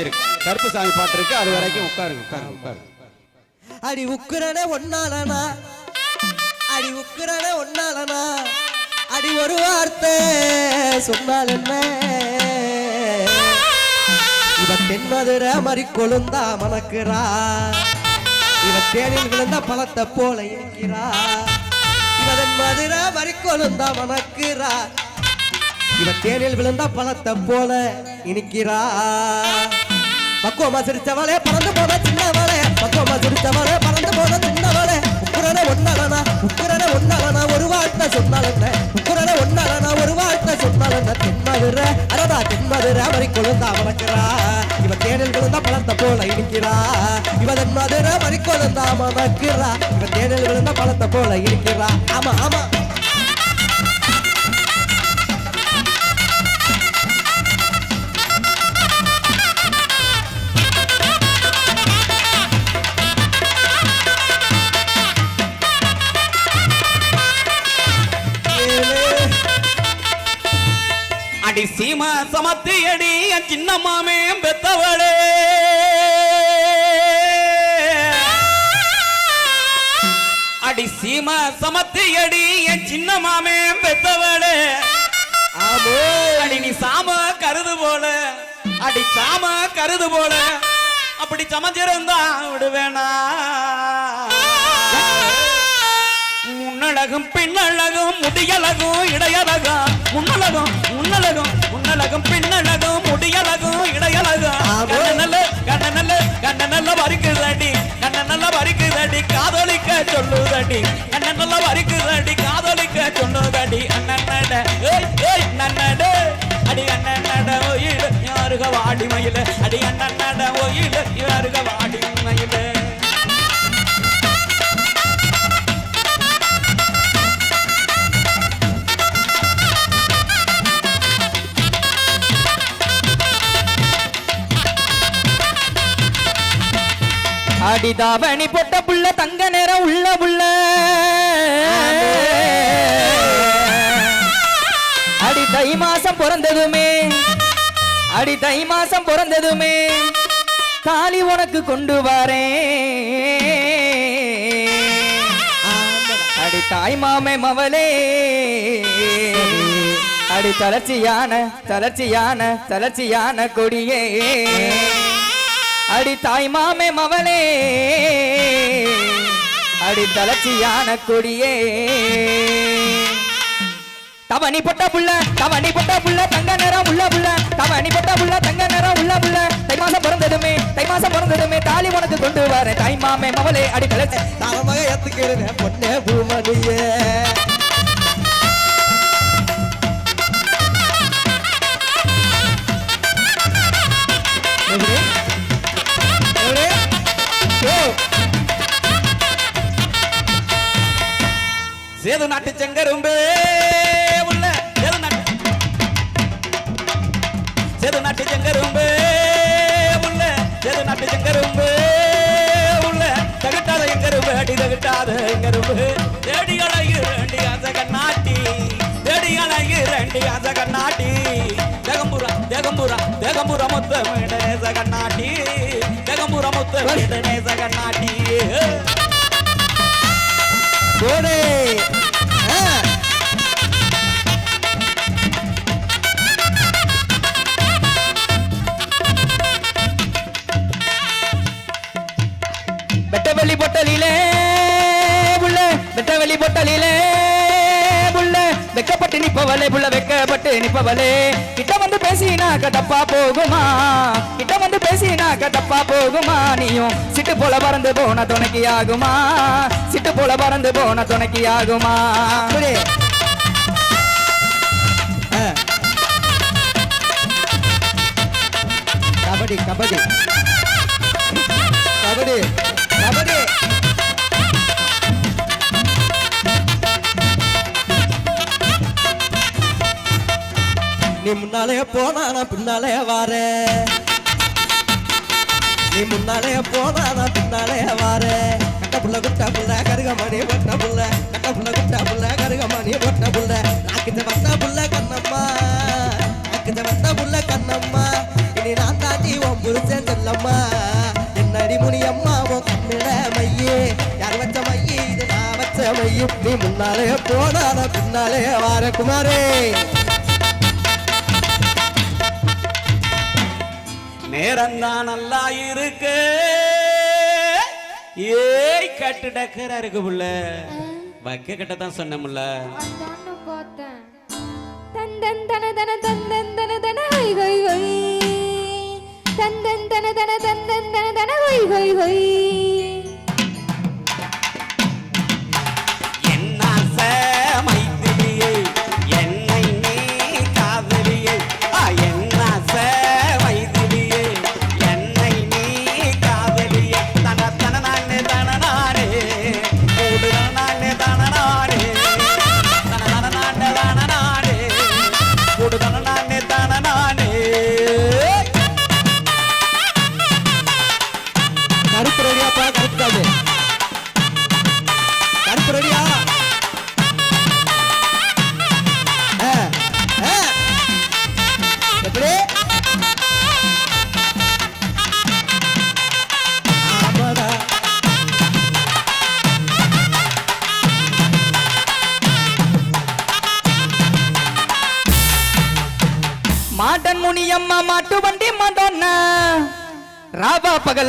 சாமி இருக்கு. கருப்பு சாமி பாட்டு இருக்கு. அது வரைக்கும் உட்காருங்க உட்காருங்க உட்காருங்க. அடி உக்குறனே ஒன்னாலனா? அடி உக்குறனே ஒன்னாலனா? அடி ஒரு வார்த்தை சொன்னால் என்ன? இவ தென்மதுரை மறி கொழுந்தா மணக்கிறா. இவ தேனில் விழுந்த பழத்தை போல இருக்கிறா. இவன் தென்மதுரை மறி கொழுந்தா மணக்கிறா. இவ தேனில் விழுந்த பழத்தை போல இனிக்கிறா. பக்குவமா சிரிச்சவளே பறந்து போன சின்னவளே. பக்குவமா சிரிச்சவளே பறந்து போன சின்னவளே. உக்குரன ஒன்னாலனா உக்குரன ஒன்னாலனா ஒரு வாழ்த்த சொன்னாலஎன்ன உக்குரன ஒன்னாலனா ஒரு வாழ்த்த சொன்னாலஎன்ன தென்மதுர அரதா தென்மதுர அவரை கொழுந்தா மணக்கிறா. இவ தேடல் விழுந்தா பழத்த போல இருக்கிறா. இவ தென்மதுர அவரை கொழுந்தா மணக்கிறா. இவ தேடல் விழுந்தா பழத்த போல இருக்கிறா. ஆமா ஆமா. அடி சீம சமத்தி அடி என் சின்ன மாமே பெத்தவளே. அடி சீம சமத்தி அடி என் சின்ன மாமே பெத்தவளே. அடி நீ சாம கருது போல அடி சாம கருது போல அப்படி சமைஞ்சிருந்தா விடுவேனா. முன்னழகும் பின்னழகும் முடியழகும் இடையழகும் சொல்லுதடி அண்ணன் நல்ல வரிக்குதடி காதலிக்க சொல்லுதடி அண்ணன் நட. ஏய் ஏய் நன்னட அடி அண்ணன் நட. யாருக வாடி மயில? அடி அடிதாவணி பொட்ட புள்ள தங்க நேரம் உள்ள புள்ள. அடி தை மாசம் பிறந்ததுமே அடி தை மாசம் பிறந்ததுமே தாலி உனக்கு கொண்டு வரேன் அடி தாய் மாமே மவளே. அடி தளர்ச்சியான தளர்ச்சியான தளர்ச்சியான கொடியே. அடி தாய் மாமே மவளே. அடி தளர்ச்சியான கொடியே. தவணி பொட்ட புள்ள தவணி பொட்ட புள்ள தங்க நிறம் உள்ள புள்ள. தவணி பொட்ட புள்ள தங்க நிறம் உள்ள புள்ள. தை மாசம் பிறந்ததுமே தை மாசம் பிறந்ததுமே தாலி உனக்கு கொண்டு வர தாய் மாமே மவளே. அடி தளர்ச்சி. தலைமக ஏத்துக்கிறேன் பொண்ணே பூமணியே. கரும்பே உள்ள சேது நாட்டு சேது நாட்டு செங்கரும்பே உள்ள சேது நாட்டு செங்கரும்பே உள்ள. தகட்டாத எங்கரும்பு அடி தகட்டாத எங்கரும்பு. தேடி அழகு ரெண்டு அசக நாட்டி தேடி அழகு ரெண்டு அசக நாட்டி தேகம்புரா தேகம்புரா தேகம்புரா மொத்த நேசக நாட்டி தேகம்புரா மொத்த நேசக நாட்டி போடு. நிப்பவளே புள்ள வெக்கப்பட்டு நிப்பவளே கிட்ட வந்து பேசினாக்க தப்பா போகுமா? கிட்ட வந்து பேசினாக்க தப்பா போகுமா? நீயும் சிட்டு போல பறந்து போன துணைக்கு ஆகுமா? சிட்டு போல பறந்து போன துணைக்கு ஆகுமா? கபடி கபடி. கபடி கபடி. நீ முன்னாலே போனா நான் பின்னாலே வாரே நீ முன்னாலே போனா நான் பின்னாலே வாரேன். கட்ட புள்ள குட்ட புள்ள கருகமணி பொட்ட புள்ள. கட்ட புள்ள குட்ட புள்ள கருகமணி பொட்ட புள்ள. நாக்கிட்ட வந்த புள்ள கண்ணம்மா. நாக்கிட்ட வந்த புள்ள கண்ணம்மா. இனி நான் தாண்டி உன் புரிச்ச செல்லம்மா. என்னடி முனி அம்மா உன் கண்ணில மையே. யார் வச்ச மையே? இது நான் வச்ச மையே நீ முன்னாலே போனால பின்னாலே வார குமாரே. நேரம்தான் நல்லா இருக்கு. ஏய் கட்டு டக்கரா இருக்கு புள்ள வைக்க கட்ட தான் சொன்னமுல்ல தந்தன் தன தன தந்தன் தன தன ஹொய் ஹொய் ஹொய் தந்தன் தன தன தந்தன் தன தன ஹொய் ஹொய் ஹொய்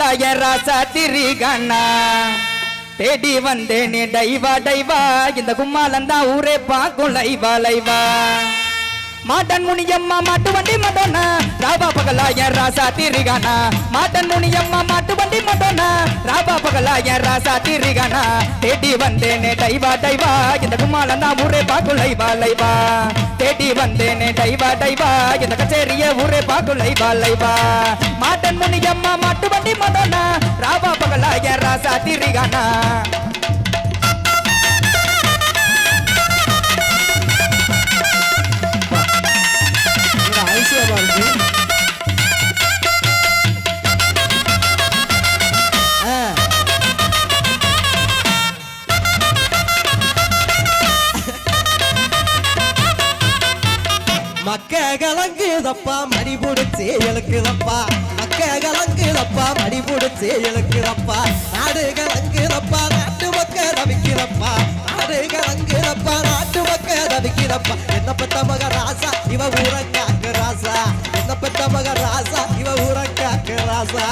ராவா பகலாய ராசா திரிகண்ணா தேடி வந்தேனே டைவா டைவா. இந்த கும்மாலந்தா ஊரே பாக்கும் லைவா லைவா. மாடன் முனியம்மா மாட்டு வண்டி மட்டோனா ராபா பகலா என் ராசா திரிகண்ணா மாடன் முனியம்மா மாட்டு வண்டி மட்டோனா ராபா பகலா என் ராசா திரிகானா. தேடி வந்தேனே டைவா டைவா. இந்த கும்மாலந்தா ஊரே பாக்கும் லைவா லைவா. தேடி வந்தேனே டைவா டைவா. இந்த கச்சேரிய ஊரே பாக்கும் லைவா லைவா. மாட்டன் முனியம்மா மாட்டு வண்டி மட்டோனா ராபா பகலா என் ராசா திரிகானா. கலங்குதப்பா மடி புடிச்சு இழுக்குதப்பா நாடு கலங்குறப்பா நாட்டு மக்கள் ரவிக்கிறப்பா நாடு கலங்குறப்பா நாட்டு மக்கள் ரவிக்கிறப்பா என்ன பெத்த மக ராசா இவ ஊரங்காக்கு ராசா. என்ன பெத்த மக ராசா இவ ஊரங்காக்கு ராசா.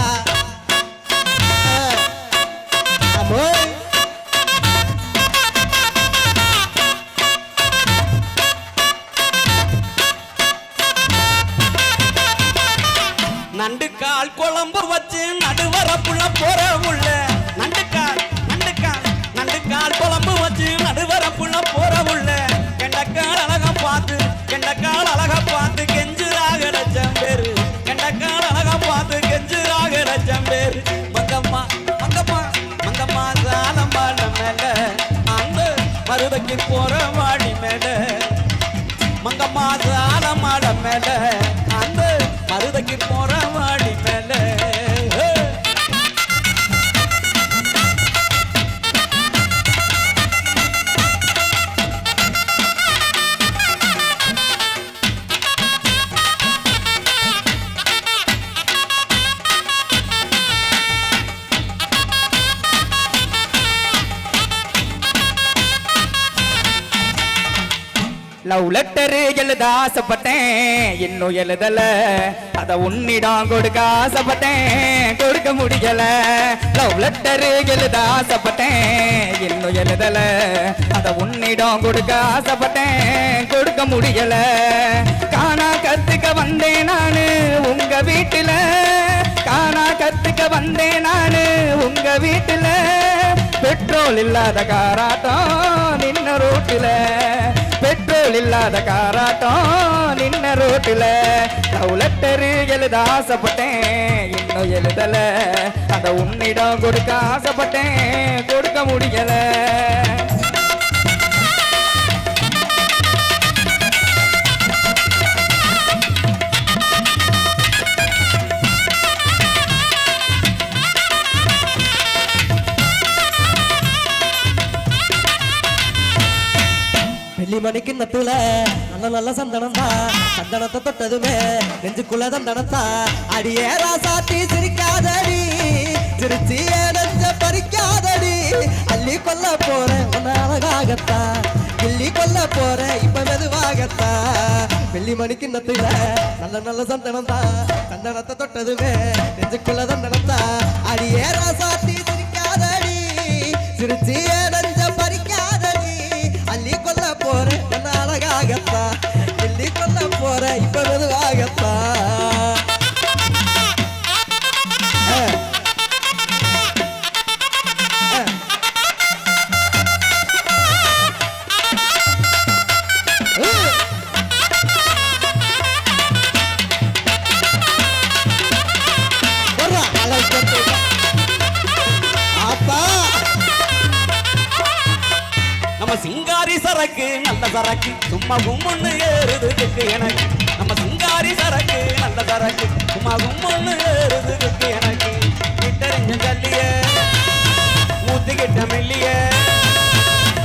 நண்டுக்கால் குழம்பு வச்சு நடுவரப்புள்ள போற உள்ள. நண்டுக்கால் நண்டுக்கால் நண்டுக்கால் குழம்பு வச்சு நடுவரப்புள்ள போற உள்ள. கெண்டக்கால் அழகா பார்த்து கெண்டக்கால் அழகா பார்த்து கெஞ்சுராக லட்சம் பேரு கெண்டக்கால் அழகா பார்த்து கெஞ்சுராக லட்சம் பேரு மங்கம்மா மங்கம்மா மங்கம்மா சாலம்மா மேல. அந்த மருதைக்கு போற வாடி மேல. மங்கம்மா பாட மேல. லவ் லெட்டரு எழுத ஆசைப்பட்டேன். இன்னும் எழுதல. அத உன்னிடம் கொடுக்க ஆசைப்பட்டேன். கொடுக்க முடியல. லவ் லெட்டரு எழுத ஆசைப்பட்டேன். இன்னும் எழுதல. அத உன்னிடம் கொடுக்க ஆசைப்பட்டேன். கொடுக்க முடியல. காணா கத்துக்க வந்தேன் நானு உங்க வீட்டுல. காணா கத்துக்க வந்தேன் நானு உங்க வீட்டுல. பெட்ரோல் இல்லாத காராட்டம் நின்ன ரோட்டுல. பெட்ரோல் இல்லாத காராட்டம் நின்ன ரோட்டில. லவ் எழுத ஆசைப்பட்டேன் இன்னும் எழுதல. அதை உன்னிடம் கொடுக்க ஆசைப்பட்டேன் கொடுக்க முடியல. வெள்ளி மணிக்கு நத்துல நல்ல நல்ல சந்தனம் தான் சந்தனத்தை தொட்டதுமே நெஞ்சுக்குள்ள சந்தனம் தான் அடியே ராசாத்தி சிரிக்காதடி. சிரிச்சி நெஞ்ச பறிக்காதடி. அள்ளி கொல்ல போறேன் உன்ன அழகாகத்தான் கிள்ளி கொல்ல போறேன் இப்ப மெதுவாகத்தான் வெள்ளி மணிக்கு நத்துல நல்ல நல்ல சந்தனம் தான் சந்தனத்தை தொட்டதுமே நெஞ்சுக்குள்ள சந்தனம் தான் அடியே ராசாத்தி சிரிக்காதடி. சிரிச்சி அழகாகத்தான் டெல்லி கொல்ல போற இப்ப மெதுவாகத்தான் சரக்கு. நல்ல சரக்கு சும்மா கும்முன்னு ஏறுதுக்கு எனக்கு. நம்ம சிங்காரி சரக்கு நல்ல சரக்கு. சும்மா கும்முன்னு ஏறுதுக்கு எனக்கு. கிட்டறிஞ்ச கல்லிய ஊத்திக்கிட்ட மெல்லிய.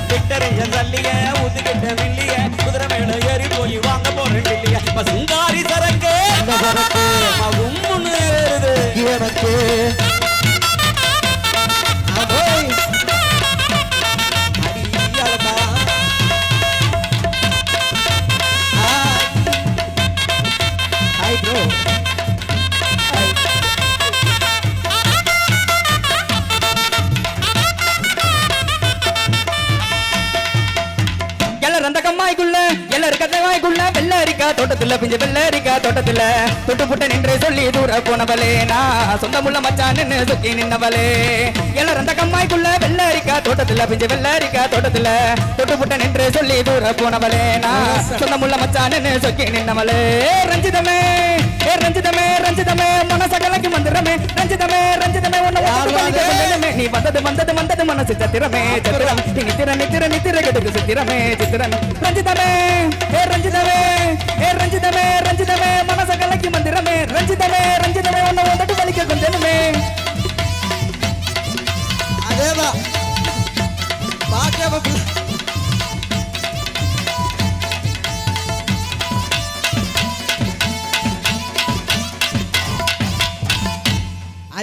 கிட்டறிஞ்ச கல்லிய ஊத்திக்கிட்ட மெல்லிய. குதிரை மேல ஏறி போய் வாங்க போறேன் இல்லையா நம்ம சிங்காரி சரக்கு. சரக்கு. தோட்டத்துல பிஞ்ச வெள்ளரிக்கா தோட்டத்துல தொட்டு புட்ட நின்று சொல்லி தூர போனவளே நான் சொந்தமுள்ள மச்சான்னு சுத்தி நின்னவளே. எல்லாரும் அந்த கம்மாய்க்குள்ள வெள்ளரிக்கா தோட்டத்துல பிஞ்ச வெள்ளரிக்கா தோட்டத்துல தொட்டு புட்ட நின்று சொல்லி தூர போனவளே நான் சொந்தமுள்ள மச்சான்னு சொக்கி நின்னவளே. ரஞ்சிதமே ஏ ரஞ்சிதமே ரஞ்சிதமே மனச கலக்கி மந்திரமே. ரஞ்சிதமே ரஞ்சிதமே உன்னை. நீ வந்தது வந்தது வந்தது மனசு சத்திரமே சத்திரம். நித்திர நித்திர நித்திர கெடுக்கு சித்திரமே சித்திரம். ரஞ்சிதமே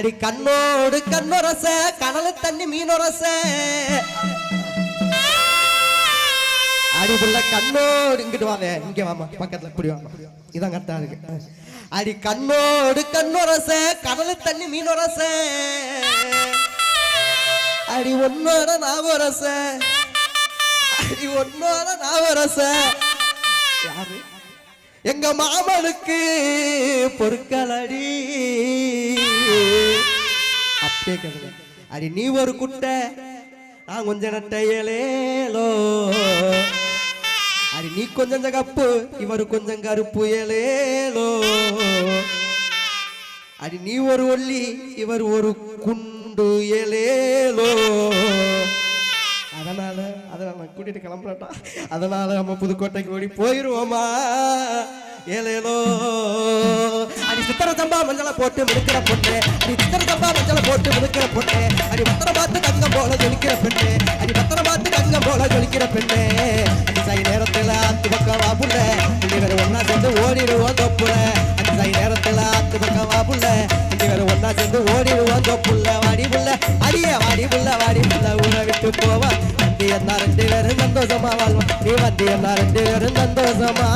அடி கண்ணோடு கண்ணொரச கடலு தண்ணி மீனொரச. அடி புள்ள கண்ணோடு இங்கிட்டு வாங்க. இங்க வாமா பக்கத்துல இப்படி வாமா இதான் கரெக்டா இருக்கு. அடி கண்ணோடு கண்ணொரச கடலு தண்ணி மீனொரச. அடி ஒன்னோட நாவரச. அடி ஒன்னோட நாவரச. யாரு? எங்க மாமனுக்கு பொருட்களடி அப்படியே கேளுங்க. அடி நீ ஒரு குட்டை நான் கொஞ்சம் நட்டையலேலோ அடி நீ கொஞ்சம் கப்பு இவர் கொஞ்சம் கருப்பு ஏலேலோ. அடி நீ ஒரு ஒல்லி இவர் ஒரு குண்டு ஏலேலோ. அதனால அதனால நான் கூட்டிட்டு கிளம்புறட்டா அதனால நம்ம புதுக்கோட்டைக்கு ஓடி போயிருவோமா? ஏலேலோ. அடி சித்திர சம்பா மஞ்சளை போட்டு மினுக்கிற பொண்ணு. அடி சித்திர சம்பா மஞ்சளை போட்டு மினுக்கிற பொண்ணு. அடி பத்திரம் பார்த்து தங்கம் போல ஜொலிக்கிற பெண்ணு. அடி பத்திரம் பார்த்து தங்கம் போல ஜொலிக்கிற பெண்ணு. அடி சை நேரத்தில் அத்து பக்கம் வா புள்ள வேற ஒன்னா சேர்ந்து ஓடிடுவோம் தொப்புல. அடி சை நேரத்தில் அத்து பக்கம் வா புள்ள வேற ஒன்னா சேர்ந்து ஓடிடுவோம் தொப்புல. வாழ்வான் சந்தோஷமா